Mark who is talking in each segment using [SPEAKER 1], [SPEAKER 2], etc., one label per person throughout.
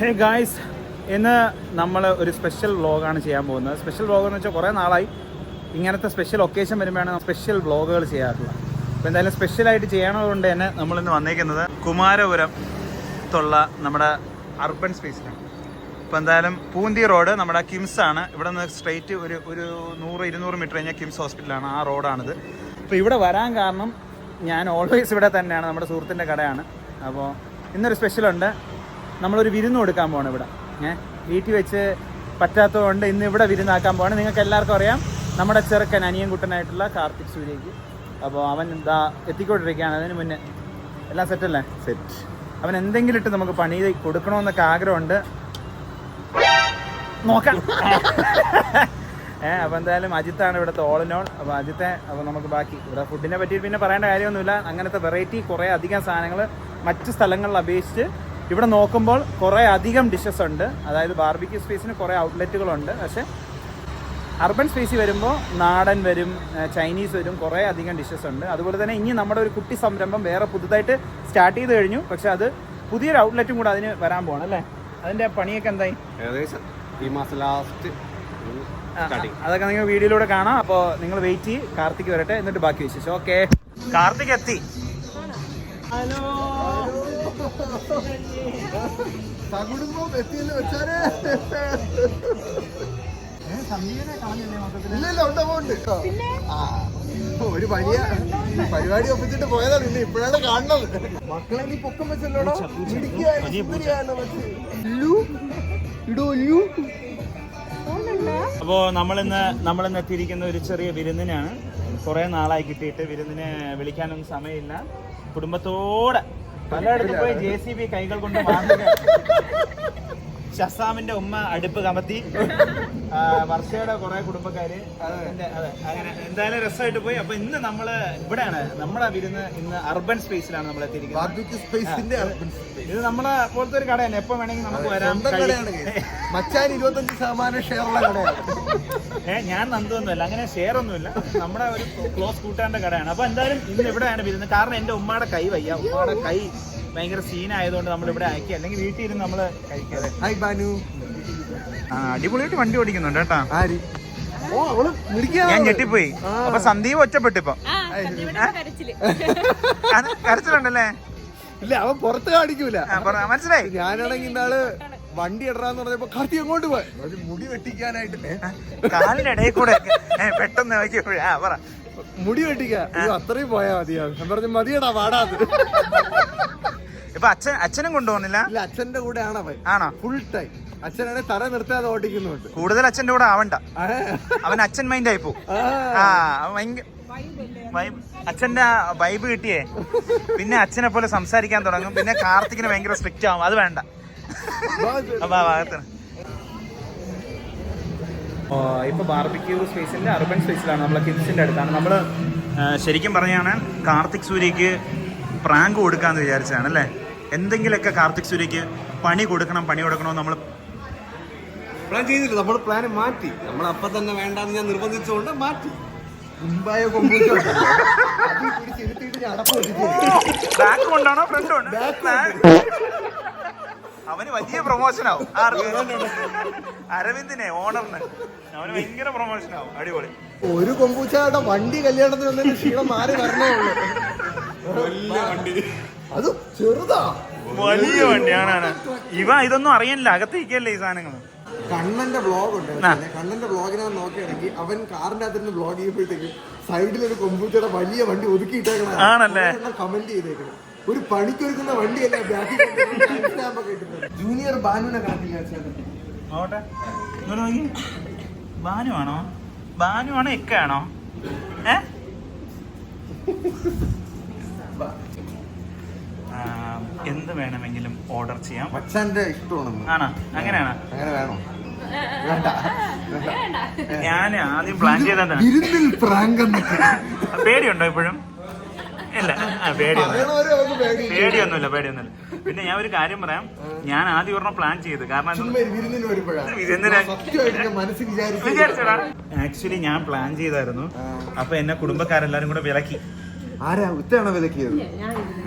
[SPEAKER 1] Hey guys ഇന്ന് നമ്മൾ ഒരു സ്പെഷ്യൽ വ്ളോഗാണ് ചെയ്യാൻ പോകുന്നത്. സ്പെഷ്യൽ വ്ളോഗ് എന്ന് വെച്ചാൽ കുറേ നാളായി. ഇങ്ങനത്തെ സ്പെഷ്യൽ ഒക്കേഷൻ വരുമ്പോഴാണ് സ്പെഷ്യൽ വ്ളോഗുകൾ ചെയ്യാറുള്ളത്. അപ്പോൾ എന്തായാലും സ്പെഷ്യലായിട്ട് ചെയ്യണതുകൊണ്ട് തന്നെ നമ്മളിന്ന് വന്നേക്കുന്നത് കുമാരപുരത്തുള്ള നമ്മുടെ അർബൻ സ്പേസിലാണ് അപ്പോൾ എന്തായാലും പൂന്തി റോഡ് നമ്മുടെ കിംസ് ആണ്. ഇവിടെ നിന്ന് സ്ട്രെയിറ്റ് ഒരു ഒരു നൂറ് ഇരുന്നൂറ് മീറ്റർ കഴിഞ്ഞാൽ കിംസ് ഹോസ്പിറ്റലാണ് ആ റോഡാണിത് അപ്പോൾ ഇവിടെ വരാൻ കാരണം ഞാൻ ഓൾവേസ് ഇവിടെ തന്നെയാണ്. നമ്മുടെ സുഹൃത്തിന്റെ കടയാണ്. അപ്പോൾ ഇന്നൊരു സ്പെഷ്യലുണ്ട് നമ്മളൊരു വിരുന്ന് കൊടുക്കാൻ പോകണം ഇവിടെ. ഏഹ് വീട്ടിൽ വെച്ച് പറ്റാത്തതുകൊണ്ട് ഇന്ന് ഇവിടെ വിരുന്നാക്കാൻ പോകണം നിങ്ങൾക്ക് എല്ലാവർക്കും അറിയാം നമ്മുടെ ചെറുക്കൻ അനിയൻകുട്ടനായിട്ടുള്ള കാർത്തിക് സൂര്യക്ക് അപ്പോൾ അവൻ എന്താ എത്തിക്കൊണ്ടിരിക്കുകയാണ്. അതിന് മുന്നേ എല്ലാം സെറ്റല്ലേ സെറ്റ് അവൻ എന്തെങ്കിലും ഇട്ട് നമുക്ക് പണി കൊടുക്കണമെന്നൊക്കെ ആഗ്രഹമുണ്ട്. നോക്കാം. ഏഹ് അപ്പോൾ എന്തായാലും അജിത്താണ് ഇവിടുത്തെ ഓൾ അപ്പോൾ അജിത്തെ അപ്പോൾ നമുക്ക് ബാക്കി. ഇവിടെ ഫുഡിനെ പറ്റി പിന്നെ പറയേണ്ട കാര്യമൊന്നുമില്ല. അങ്ങനത്തെ വെറൈറ്റി കുറേ അധികം സാധനങ്ങൾ മറ്റ് സ്ഥലങ്ങളിൽ അപേക്ഷിച്ച് ഇവിടെ നോക്കുമ്പോൾ കുറേ അധികം ഡിഷസ് ഉണ്ട്. അതായത് ബാർബിക്യൂ സ്പേസിന് കുറേ ഔട്ട്ലെറ്റുകളുണ്ട് പക്ഷേ അർബൻ സ്പേസിൽ വരുമ്പോൾ നാടൻ വരും ചൈനീസ് വരും കുറേ അധികം ഡിഷസ് ഉണ്ട്. അതുപോലെ തന്നെ ഇനി നമ്മുടെ ഒരു കുട്ടി സംരംഭം വേറെ പുതുതായിട്ട് സ്റ്റാർട്ട് ചെയ്ത് കഴിഞ്ഞു. പക്ഷെ അത് പുതിയൊരു ഔട്ട്ലെറ്റും കൂടെ അതിന് വരാൻ പോകണം അല്ലേ? അതിന്റെ പണിയൊക്കെ എന്തായി?
[SPEAKER 2] ഏകദേശം ഈ മാസം ലാസ്റ്റ്
[SPEAKER 1] അതൊക്കെ നിങ്ങൾ വീഡിയോയിലൂടെ കാണാം. അപ്പോൾ നിങ്ങൾ വെയിറ്റ് ചെയ്യ്. കാർത്തിക് വരട്ടെ. എന്നിട്ട് ബാക്കി വിശേഷം. ഓക്കെ കാർത്തിക് എത്തി. ഹലോ.
[SPEAKER 2] സകുടുംബം എത്തിയെന്ന് വെച്ചാലേ. ഇല്ല ഇല്ല ഉണ്ട് ഉണ്ട്. ആ ഒരു വലിയ പരിപാടി ഒപ്പിച്ചിട്ട് പോയതാണ് ഇന്ന് ഇപ്പോഴാണ് കാണുന്നത്. മക്കളെ നീ പൊക്കം വെച്ചല്ലോടോ? അപ്പോ ഇല്ലു
[SPEAKER 1] അപ്പോൾ നമ്മളിന്ന് നമ്മളിന്ന് എത്തിയിരിക്കുന്ന ഒരു ചെറിയ വിരുന്നിനാണ്. കുറേ നാളായി കിട്ടിയിട്ട് വിരുന്നിന് വിളിക്കാനൊന്നും സമയമില്ല. കുടുംബത്തോടെ പലയിടത്തും പോയി ജെ സി ബി കൈകൾ കൊണ്ട് വാങ്ങുക ഷസാമിന്റെ ഉമ്മ അടുപ്പ് കമത്തി. വർഷയുടെ കുറെ കുടുംബക്കാര്. അതെ. അങ്ങനെ എന്തായാലും രസമായിട്ട് പോയി. അപ്പൊ ഇന്ന് നമ്മൾ ഇവിടെയാണ്. നമ്മളെ വിരുന്ന് ഇന്ന് അർബൻ സ്പേസിലാണ് നമ്മൾ എത്തിയിരിക്കുന്നത്. ഇത് നമ്മളെ പോലത്തെ ഒരു കടയാണ് എപ്പോ വേണമെങ്കിൽ നമുക്ക് വരാം
[SPEAKER 2] മച്ചാൻ ഇരുപത്തഞ്ച് ശതമാനം ഷെയറുള്ള കടയാണ്.
[SPEAKER 1] ഏ ഞാൻ നന്ദൊന്നുമല്ല അങ്ങനെ ഷെയർ ഒന്നുമില്ല. നമ്മുടെ ഒരു ക്ലോസ് കൂട്ടാന്റെ കടയാണ്. അപ്പൊ എന്തായാലും ഇന്ന് ഇവിടെയാണ് വിരുന്നത് കാരണം എന്റെ ഉമ്മയുടെ കൈ വയ്യ. ഉമ്മയുടെ കൈ ഭയങ്കര സീനായതുകൊണ്ട് നമ്മൾ ഇവിടെ അയക്കി അല്ലെങ്കിൽ വീട്ടിൽ ഇരുന്ന് നമ്മൾ കഴിക്കാതെ.
[SPEAKER 2] ഹായ് ബാനു
[SPEAKER 1] ആ അടിപൊളിയായിട്ട് വണ്ടി ഓടിക്കുന്നുണ്ട് കേട്ടാ.
[SPEAKER 2] ആരി? ഓ അവൾ മിടിക്കാ
[SPEAKER 1] ഞാൻ ഞെട്ടിപ്പോയി. അപ്പൊ സന്ദീപ് ഒറ്റപ്പെട്ടിപ്പോ കരച്ചിൽ. കരച്ചിലുണ്ടല്ലേ?
[SPEAKER 2] ഇല്ല അവൻ പുറത്ത് കാണിക്കൂല.
[SPEAKER 1] മനസ്സിലായി.
[SPEAKER 2] ഞാനാണെങ്കിൽ ഇന്നാൾ വണ്ടി ഇടറാന്ന് പറഞ്ഞപ്പോ കാർത്തി അങ്ങോട്ട് പോയി? മുടി വെട്ടിക്കാനായിട്ട്
[SPEAKER 1] കൂടെ പെട്ടെന്ന് നോക്കിയപ്പോഴേ പറ.
[SPEAKER 2] മുടി വെട്ടിക്കാൻ അയ്യോ, അത്രയും പോയാ മതിയാവും. ഞാൻ പറഞ്ഞു മതിയടാ വാടാത്
[SPEAKER 1] ഇപ്പൊ അച്ഛൻ അച്ഛനും കൊണ്ടുപോകുന്നില്ല?
[SPEAKER 2] ഇല്ല അച്ഛന്റെ കൂടെ ആണ് അവൻ.
[SPEAKER 1] ആണോ?
[SPEAKER 2] ഫുൾ ടൈം അച്ഛനെ തറ നിർത്താതെ ഓടിക്കുന്നുണ്ട്.
[SPEAKER 1] കൂടുതൽ അച്ഛന്റെ കൂടെ ആവണ്ട. അവൻ അച്ഛൻ മൈൻഡ് ആയി പോകും
[SPEAKER 2] ആ.
[SPEAKER 1] അവൻ ഭയങ്കര അച്ഛന്റെ വൈബ് കിട്ടിയേ. പിന്നെ അച്ഛനെ പോലെ സംസാരിക്കാൻ തുടങ്ങും. പിന്നെ കാർത്തികിന് ഭയങ്കര സ്ട്രിക്റ്റ് ആവും. അത് വേണ്ട. അപ്പൊ ആ ഭാഗത്തിന് ഇപ്പൊ ബാർബിക്യൂ സ്പേസിന്റെ അർബൻ സ്പേസിലാണ് നമ്മളെ കിംസിന്റെ അടുത്താണ്. നമ്മൾ ശരിക്കും പറഞ്ഞാണ് കാർത്തിക് സൂര്യക്ക് പ്രാങ്ക് കൊടുക്കാന്ന് വിചാരിച്ചതാണ് അല്ലേ? എന്തെങ്കിലുമൊക്കെ കാർത്തിക് സൂര്യക്ക് പണി കൊടുക്കണം പണി കൊടുക്കണം നമ്മൾ
[SPEAKER 2] പ്ലാൻ ചെയ്തില്ല. നമ്മൾ പ്ലാൻ മാറ്റി. നമ്മൾ അപ്പൊ തന്നെ വേണ്ടാന്ന് ഞാൻ നിർബന്ധിച്ചുകൊണ്ട് മാറ്റി. മുമ്പായ കൊമ്പൂച്ചോ
[SPEAKER 1] ബാക്ക് കൊണ്ടാണോ ഫ്രണ്ട് കൊണ്ട്? അവന് വലിയ പ്രൊമോഷൻ ആവും. അരവിന്ദിനെ ഓണറിന്. അവന് ഭയങ്കര പ്രൊമോഷൻ ആവും. അടിപൊളി.
[SPEAKER 2] ഒരു കൊമ്പൂച്ചയുടെ വണ്ടി കല്യാണത്തിന് വന്നതിന് ക്ഷീണം മാറി വരണേ ഉള്ളൂ. അത് ചെറുതാ.
[SPEAKER 1] വലിയ വണ്ടിയാണ് ഇവ ഇതൊന്നും അറിയാനില്ല അകത്തേക്കല്ലേ ഈ സാധനങ്ങൾ
[SPEAKER 2] കണ്ണന്റെ ബ്ലോഗ് ഉണ്ട് കണ്ണന്റെ ബ്ലോഗിനെ നോക്കുകയാണെങ്കിൽ അവൻ കാറിന്റെ അകത്ത് ബ്ലോഗ് ചെയ്യുമ്പോഴത്തേക്ക് സൈഡിൽ ഒരു കൊമ്പൂച്ചയുടെ വലിയ വണ്ടി ഒതുക്കിയിട്ടേക്കണം
[SPEAKER 1] ആണല്ലേ?
[SPEAKER 2] കമന്റ് ചെയ്തേക്കണം. ഒരു പണിക്കൊരുക്കുന്ന വണ്ടിയല്ല ജൂനിയർ ബാനുവിനെ കാണില്ല
[SPEAKER 1] ബാനുവാണോ? ബാനുവാണോ എക്കാണോ ഏ? എന്ത് വേണമെങ്കിലും ഓർഡർ ചെയ്യാം.
[SPEAKER 2] അച്ഛന്റെ ഇഷ്ടമാണ്
[SPEAKER 1] ആണോ? അങ്ങനെയാണോ?
[SPEAKER 2] അങ്ങനെ വേണോ.
[SPEAKER 1] ഞാൻ ആദ്യം പ്ലാൻ ചെയ്തതാണ്
[SPEAKER 2] വിരുന്നിൽ പ്രാങ്ക്
[SPEAKER 1] പേടിയുണ്ടോ ഇപ്പോഴും? ഇല്ല. പേടിയൊന്നും പേടിയൊന്നുമില്ല. പേടിയൊന്നുമില്ല പിന്നെ ഞാൻ ഒരു കാര്യം പറയാം. ഞാൻ ആദ്യം ഒരെണ്ണം പ്ലാൻ ചെയ്ത്. കാരണം വിചാരിച്ചടാ. ആക്ച്വലി ഞാൻ പ്ലാൻ ചെയ്തായിരുന്നു. അപ്പൊ എന്നെ കുടുംബക്കാരെല്ലാരും കൂടെ വിലക്കി.
[SPEAKER 2] ആരാ? ഉത്തയാണോ വിലക്കിയത്?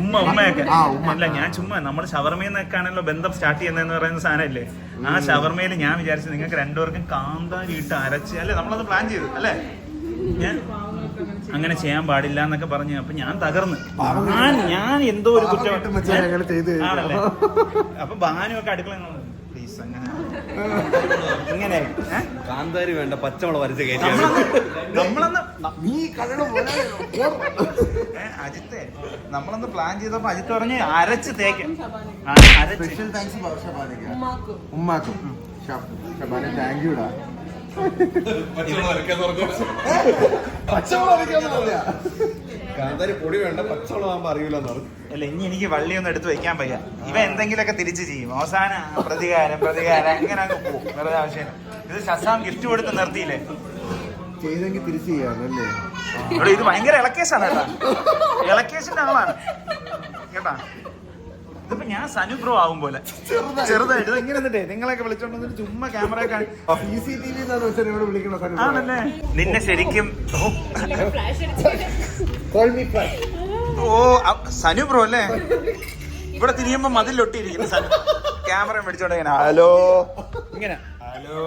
[SPEAKER 1] ഉമ്മ ഉമ്മയൊക്കെ. അല്ല ഞാൻ ചുമ്മാ നമ്മൾ ഷവർമയിൽ നിന്നൊക്കെയാണല്ലോ ബന്ധം സ്റ്റാർട്ട് ചെയ്യുന്നതെന്ന് പറയുന്ന സാധനമല്ലേ? ആ ഷവർമയിൽ ഞാൻ വിചാരിച്ചു നിങ്ങൾക്ക് രണ്ടുപേർക്കും കാന്താരി ഇട്ട് അരച്ച് അല്ലേ? നമ്മളത് പ്ലാൻ ചെയ്തു അല്ലേ? ഞാൻ അങ്ങനെ ചെയ്യാൻ പാടില്ല എന്നൊക്കെ പറഞ്ഞു. അപ്പൊ ഞാൻ തകർന്ന്. ഞാൻ ഞാൻ എന്തോ ഒരു കുറ്റം. ആണല്ലേ? അപ്പൊ ബാനുവൊക്കെ അടുക്കള പ്ലീസ് അങ്ങനെ. ഇങ്ങനെ?
[SPEAKER 2] കാന്താരി വേണ്ട പച്ചമുളക് വരച്ച്
[SPEAKER 1] കയറ്റി നമ്മളന്ന്
[SPEAKER 2] നീ കഴകം
[SPEAKER 1] ഏ, അജിത്തെ നമ്മളന്ന് പ്ലാൻ ചെയ്തപ്പോ അജിത്ത് പറഞ്ഞ് അരച്ച് തേക്ക്. ആ, അരച്ച്.
[SPEAKER 2] സ്പെഷ്യൽ താങ്ക്സ് ഷബാനയ്ക്ക് ഉമ്മാക്കും. ഷബാന താങ്ക് യുടാ കാന്താരി പൊടി വേണ്ട പച്ചമുളക് ആകുമ്പോ അറിയില്ലെന്ന് പറഞ്ഞു.
[SPEAKER 1] അല്ല ഇനി എനിക്ക് വള്ളിയൊന്നും എടുത്ത് വെക്കാൻ വയ്യ ഇവ എന്തെങ്കിലുമൊക്കെ തിരിച്ചു ചെയ്യും. അവസാന പ്രതികാരം പ്രതികാരം അങ്ങനെ അങ്ങ് പോകും വെറുതെ ആവശ്യം ഇത് ശസാം ഗിഫ്റ്റ് കൊടുത്ത് നിർത്തിയില്ലേ?
[SPEAKER 2] ചെയ്തെങ്കിൽ തിരിച്ചു ചെയ്യാമല്ലേ
[SPEAKER 1] ഇവിടെ ഇത് ഭയങ്കര ഇളക്കേശാണ് കേട്ടാ. ഇളക്കേശിന്റെ ആളാണ്. കേട്ടാ? ഇതിപ്പോ ഞാൻ സനു ബ്രോ ആവും പോലെ. ചെറുതായിട്ട്. ഇത് ഇങ്ങനെ എന്നിട്ടേ നിങ്ങളൊക്കെ വിളിച്ചോണ്ട് ചുമ്മാ ക്യാമറ ആണല്ലേ? നിന്നെ ശരിക്കും ഓ, സനു ബ്രോ അല്ലേ? ഇവിടെ തിരിയുമ്പോ മതിലൊട്ടിയിരിക്കുന്നു സനു. ക്യാമറ മേടിച്ചോണ്ട് ഇങ്ങനെ ഹലോ ഇങ്ങനെ. ഹലോ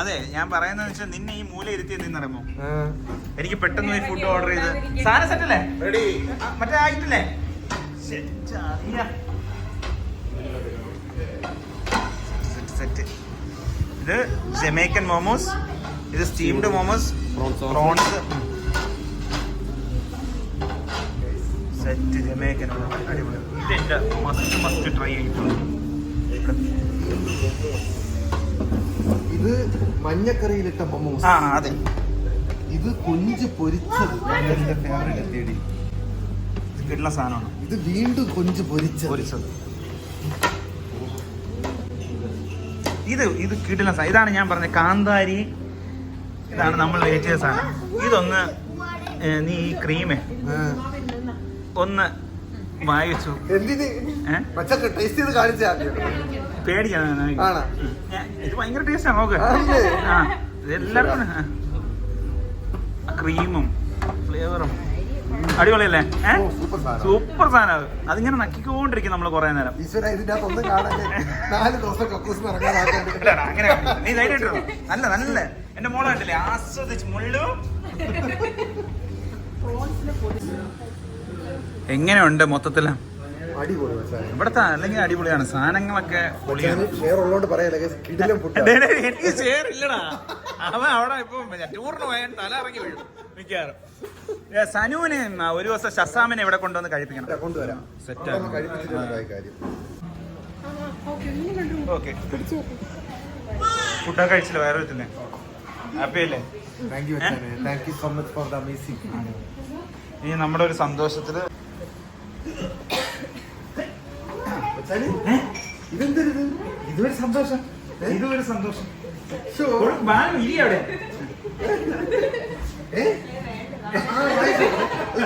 [SPEAKER 1] അതെ ഞാൻ പറയുന്നത് വെച്ചാൽ നിന്നെ ഈ മൂല ഇരുത്തി എന്തിനറിയുമോ എനിക്ക് പെട്ടെന്ന് പോയി ഫുഡ് ഓർഡർ ചെയ്ത്. സാധനം സെറ്റ് അല്ലേ? റെഡി മറ്റേ ആയിട്ടില്ലേ? സെറ്റ് ഇത് ജമൈക്കൻ മോമോസ് ഇത് steamed momos
[SPEAKER 2] Prawns.
[SPEAKER 1] Prawns set Jamaican അടിപൊളി. ഇതെന്റെ മസ്റ്റ് മസ്റ്റ് ട്രൈ ആയിട്ടുണ്ട്
[SPEAKER 2] ഇത് മഞ്ഞക്കറിയിലിട്ട മൊമോസ്
[SPEAKER 1] ആ അതെ.
[SPEAKER 2] ഇത് കൊഞ്ച് പൊരിച്ചത്. എന്റെ ഫേവറേറ്റ് തേടി
[SPEAKER 1] ഇത് കിട്ടുന്ന സാധനമാണ്.
[SPEAKER 2] ഇത് വീണ്ടും കൊഞ്ച് പൊരിച്ച
[SPEAKER 1] പൊരിച്ചത്. ഇത് ഇത് കിടില സാധനം ഇതാണ് ഞാൻ പറഞ്ഞത് കാന്താരി. ഇതാണ് നമ്മൾ വെയിറ്റ് ചെയ്ത സാധനം. ഇതൊന്ന് നീ ഈ ക്രീമേ
[SPEAKER 2] ആ.
[SPEAKER 1] ഒന്ന് വായിച്ചു.
[SPEAKER 2] ആണോ?
[SPEAKER 1] ഇത് ഭയങ്കര ടേസ്റ്റാണ് നോക്ക്. ആ ഇത് എല്ലാവർക്കും ആ. ആ ക്രീമും ഫ്ലേവറും അടിപൊളിയല്ലേ?
[SPEAKER 2] സൂപ്പർ സാധനം.
[SPEAKER 1] സൂപ്പർ സാധനം അത്. അതിങ്ങനെ നക്കിക്കൊണ്ടിരിക്കും നമ്മൾ കുറെ നേരം. അങ്ങനെ നീ. നല്ല നല്ല. എന്റെ മോളെ കണ്ടില്ലേ? ആസ്വദിച്ച് മുള്ളു. എങ്ങനെയുണ്ട്
[SPEAKER 2] മൊത്തത്തിൽ.
[SPEAKER 1] ഇവിടത്തെ അല്ലെങ്കിൽ അടിപൊളിയാണ്. സാധനങ്ങളൊക്കെ എനിക്ക് ഷെയർ ഇല്ലടാ അവൻ അവിടെ ഇപ്പൊ ടൂറിന് പോയാൽ തല ഇറങ്ങി വീഴും. മിക്കവാറും. സനുവിന് ഒരു ദിവസം ഷസാമിനെ ഇവിടെ കൊണ്ടുവന്ന് കഴിപ്പിക്കണം.
[SPEAKER 2] കൊണ്ടുവരാം.
[SPEAKER 1] സെറ്റ് ഓക്കെ ഫുഡൊക്കെ കഴിച്ചില്ല? വേറെ വെച്ചില്ലേ? ഹാപ്പി അല്ലേ?
[SPEAKER 2] Thank you thank you so much for the amazing
[SPEAKER 1] ഇനി നമ്മുടെ ഒരു
[SPEAKER 2] സന്തോഷത്തിൽ ഇതെന്തരുത്
[SPEAKER 1] ഇതൊരു സന്തോഷം. ഇതൊരു സന്തോഷം.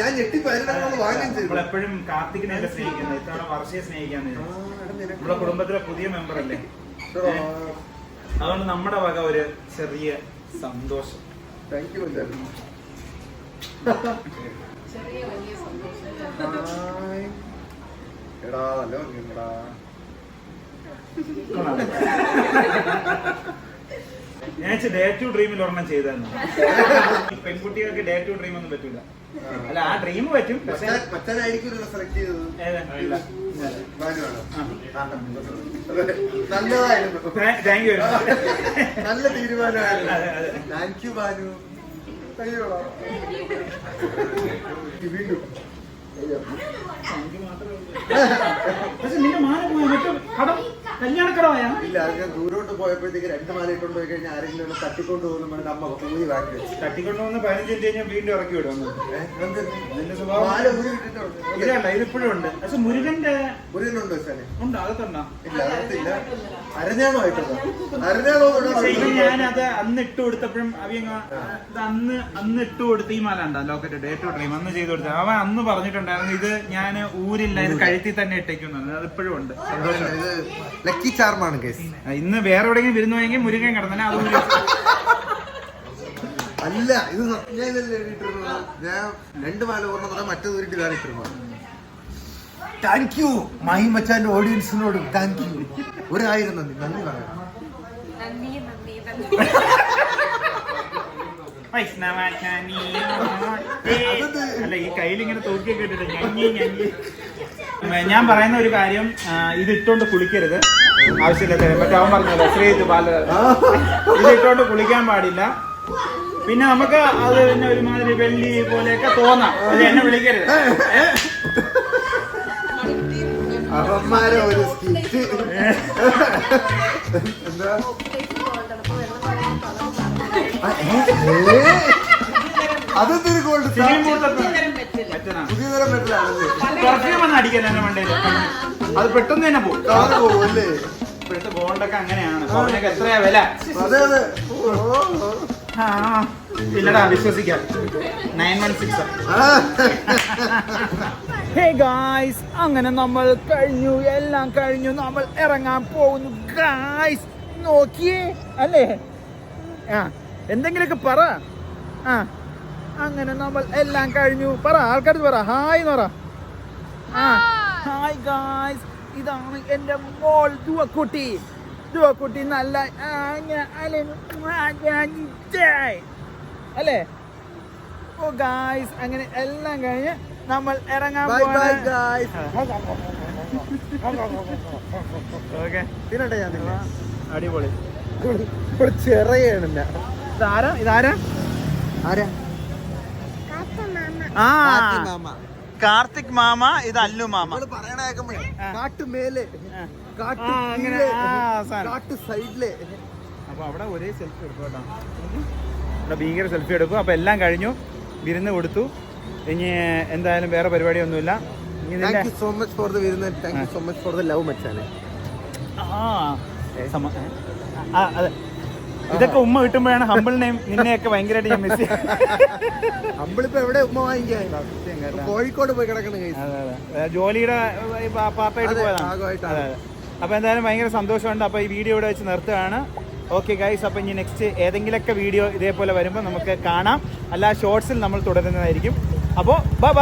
[SPEAKER 2] ഞാൻ ഞെട്ടിപ്പായിരുന്നു വാങ്ങുകയും
[SPEAKER 1] എപ്പോഴും കാർത്തികിനെയൊക്കെ സ്നേഹിക്കുന്നത്? ഇത്തവണ വർഷയെ സ്നേഹിക്കാന്ന് നമ്മുടെ കുടുംബത്തിലെ പുതിയ മെമ്പർ അല്ലേ. അതുകൊണ്ട് നമ്മുടെ വക ഒരു ചെറിയ സന്തോഷം.
[SPEAKER 2] Thank you. എടാ നല്ല ഭംഗിയുണ്ടെടാ.
[SPEAKER 1] ഞാൻ ഡേ ടു ഡ്രീമിൽ ഒരെണ്ണം ചെയ്തായിരുന്നു. പെൺകുട്ടികൾക്ക് ഡേ ടു ഡ്രീം ഒന്നും പറ്റൂല. അല്ല ആ ഡ്രീം പറ്റും പക്ഷേ.
[SPEAKER 2] നല്ലതായിരുന്നു.
[SPEAKER 1] താങ്ക് യു
[SPEAKER 2] നല്ല തീരുമാനമായിരുന്നു.
[SPEAKER 1] അതെ, അതെ.
[SPEAKER 2] Thank you Banu.
[SPEAKER 1] പക്ഷെ നിന്റെ മാനം മറ്റു കടം കല്യാണക്കടമായാ?
[SPEAKER 2] ഇല്ല അതൊക്കെ ദൂരോട്ട് പോയപ്പോഴത്തേക്ക് രണ്ട് മാല ഇട്ടുകൊണ്ട് പോയി കഴിഞ്ഞാൽ ആരെങ്കിലും ഒന്ന് തട്ടിക്കൊണ്ട് പോകുന്ന പറഞ്ഞ അമ്മ കൂലി വാങ്ങി വെച്ചു
[SPEAKER 1] തട്ടിക്കൊണ്ടുവന്ന് പതിനഞ്ച് മിനിറ്റ് കഴിഞ്ഞാൽ വീണ്ടും ഇറക്കി വിടും? നിന്റെ സ്വഭാവം-
[SPEAKER 2] മാല ഊരി ഇട്ടിട്ടുണ്ട്
[SPEAKER 1] ഇതല്ല ഇതിപ്പോഴും ഉണ്ട്. പക്ഷെ മുരുകന്റെ
[SPEAKER 2] മുരുകനുണ്ടോ സാറെ
[SPEAKER 1] ഉണ്ട് അകത്തുണ്ടോ?
[SPEAKER 2] ഇല്ല അകത്തില്ല. അരഞ്ഞാണോ ആയിട്ടുണ്ടോ അരഞ്ഞാണോ
[SPEAKER 1] ഞാനത് അന്ന് ഇട്ട് കൊടുത്തപ്പോഴും അവിയങ്ങ അന്ന് അന്ന് ഇട്ട് കൊടുത്ത ഈ മാല ഉണ്ടോ ലോക്കറ്റ് ഏറ്റവും ഡ്രീം അന്ന് ചെയ്ത് കൊടുത്തത്. അവൻ അന്ന് പറഞ്ഞിട്ടുണ്ടായിരുന്നു ഇത് ഞാൻ ഊരില്ല ഇത് കഴുത്തിൽ തന്നെ ഇട്ടേക്കുന്നു അത് ഇപ്പോഴും ഉണ്ട്.
[SPEAKER 2] ലക്കി ചാർമാണ് കേസ്
[SPEAKER 1] ഇന്ന് വേറെ എവിടെയെങ്കിലും വരുന്നുവെങ്കിൽ മുരുകൻ കിടന്നെ അത്
[SPEAKER 2] അല്ല ഇത് ഇട്ടിരുന്നത് ഞാൻ രണ്ട് മാല ഓർമ്മ പറഞ്ഞാൽ മറ്റേ ദൂരിട്ട് വേറെ ഇട്ടിരുന്നത് താങ്ക് യു മഹി മച്ചാന്റെ ഓഡിയൻസിനോട് താങ്ക് യു ഒരായിരം നന്ദി. നന്ദി പറയാം.
[SPEAKER 1] അല്ല ഈ കയ്യിൽ ഇങ്ങനെ തോക്കിയൊക്കെ ഇട്ടിട്ട് ഞങ്ങി ഞഞ്ഞി ഞാൻ പറയുന്ന ഒരു കാര്യം ഇത് ഇട്ടോണ്ട് കുളിക്കരുത്. ആവശ്യമില്ല മറ്റേ അവൻ പറഞ്ഞല്ലോ ശ്രീ പാല. ഇത് ഇട്ടോണ്ട് കുളിക്കാൻ പാടില്ല. പിന്നെ നമുക്ക് അത് പിന്നെ ഒരുമാതിരി വെള്ളി പോലെയൊക്കെ തോന്നാം. എന്നെ വിളിക്കരുത്.
[SPEAKER 2] ഒരു
[SPEAKER 1] ഒന്ന് എന്നെ അത് പെട്ടെന്ന് തന്നെ പോകും
[SPEAKER 2] കാറ് പോകും
[SPEAKER 1] ഇപ്പോഴത്തെ ബോണ്ടൊക്കെ അങ്ങനെയാണ്. അപ്പൊ അവനൊക്കെ എത്രയാ വില?
[SPEAKER 2] അതെ അതെ. ഓ, ഓ.
[SPEAKER 1] ആ, ഇല്ലടാ വിശ്വസിക്കാം. നയൻ വൺ സിക്സ്
[SPEAKER 2] ആ.
[SPEAKER 1] ഹേ ഗായ്സ് അങ്ങനെ നമ്മൾ കഴിഞ്ഞു. എല്ലാം കഴിഞ്ഞു. നമ്മൾ ഇറങ്ങാൻ പോകുന്നു. ഗായ്സ് നോക്കിയേ അല്ലേ? ആ എന്തെങ്കിലുമൊക്കെ പറ. ആ അങ്ങനെ നമ്മൾ എല്ലാം കഴിഞ്ഞു. പറ ആൾക്കാർ പറ. ഹായ് എന്ന് പറ. ഹായ് ഗായ്സ് ഇതാണ് എന്റെ മോൾ ദുവക്കുട്ടി. ദുവക്കുട്ടി നല്ല. അല്ലേ? ഓ ഗായ്സ് അങ്ങനെ എല്ലാം കഴിഞ്ഞ് നമ്മൾ ഇറങ്ങാൻ. ഓക്കെ.
[SPEAKER 2] തിന്നട്ടെ ഞാൻ.
[SPEAKER 1] അടിപൊളി.
[SPEAKER 2] ചെറിയാണ്.
[SPEAKER 1] ഇതാരാ? ഇതാരാ?
[SPEAKER 2] ആരാ?
[SPEAKER 1] ആ.
[SPEAKER 2] മാമ.
[SPEAKER 1] കാർത്തിക് മാമ ഇത് അല്ലു മാമ.
[SPEAKER 2] പറയണേ കേൾക്കുമ്പോഴേ. കാട്ടു. കീഴെ. കാട്ടു സൈഡിലെ.
[SPEAKER 1] അപ്പൊ അവിടെ ഒരേ സെൽഫി എടുക്കും കേട്ടോ. ഇവിടെ ഭീകര സെൽഫി എടുക്കും. അപ്പൊ എല്ലാം കഴിഞ്ഞു. വിരുന്ന് കൊടുത്തു. ഇനി എന്തായാലും വേറെ പരിപാടി ഒന്നുമില്ല
[SPEAKER 2] thank you so much for the വരുന്ന thank you so much for the love മച്ചാനെ.
[SPEAKER 1] ആ സമ- ആ, അതെ. ഇതൊക്കെ ഉമ്മ കിട്ടുമ്പോഴാണ് ഹമ്പിൾ നെയിം നിന്നെയൊക്കെ ഭയങ്കരമായിട്ട് ഞാൻ മിസ്
[SPEAKER 2] ഹമ്പിളിപ്പോ എവിടെ ഉമ്മ വാങ്ങിക്കാൻ കോഴിക്കോട് പോയി കിടക്കണ
[SPEAKER 1] ജോലിയുടെ ഈ പാ- പാർട്ടായിട്ട്
[SPEAKER 2] അതെ,
[SPEAKER 1] പോയതാണ്. അപ്പൊ എന്തായാലും ഭയങ്കര സന്തോഷമുണ്ട്. അപ്പൊ ഈ വീഡിയോ ഇവിടെ വെച്ച് നിർത്തുകയാണ്. ഓക്കെ ഗൈസ് അപ്പോൾ ഇനി നെക്സ്റ്റ് ഏതെങ്കിലുമൊക്കെ വീഡിയോ ഇതേപോലെ വരുമ്പോൾ നമുക്ക് കാണാം. അല്ല ഷോർട്സിൽ നമ്മൾ തുടരുന്നതായിരിക്കും. അപ്പോൾ
[SPEAKER 2] ബൈ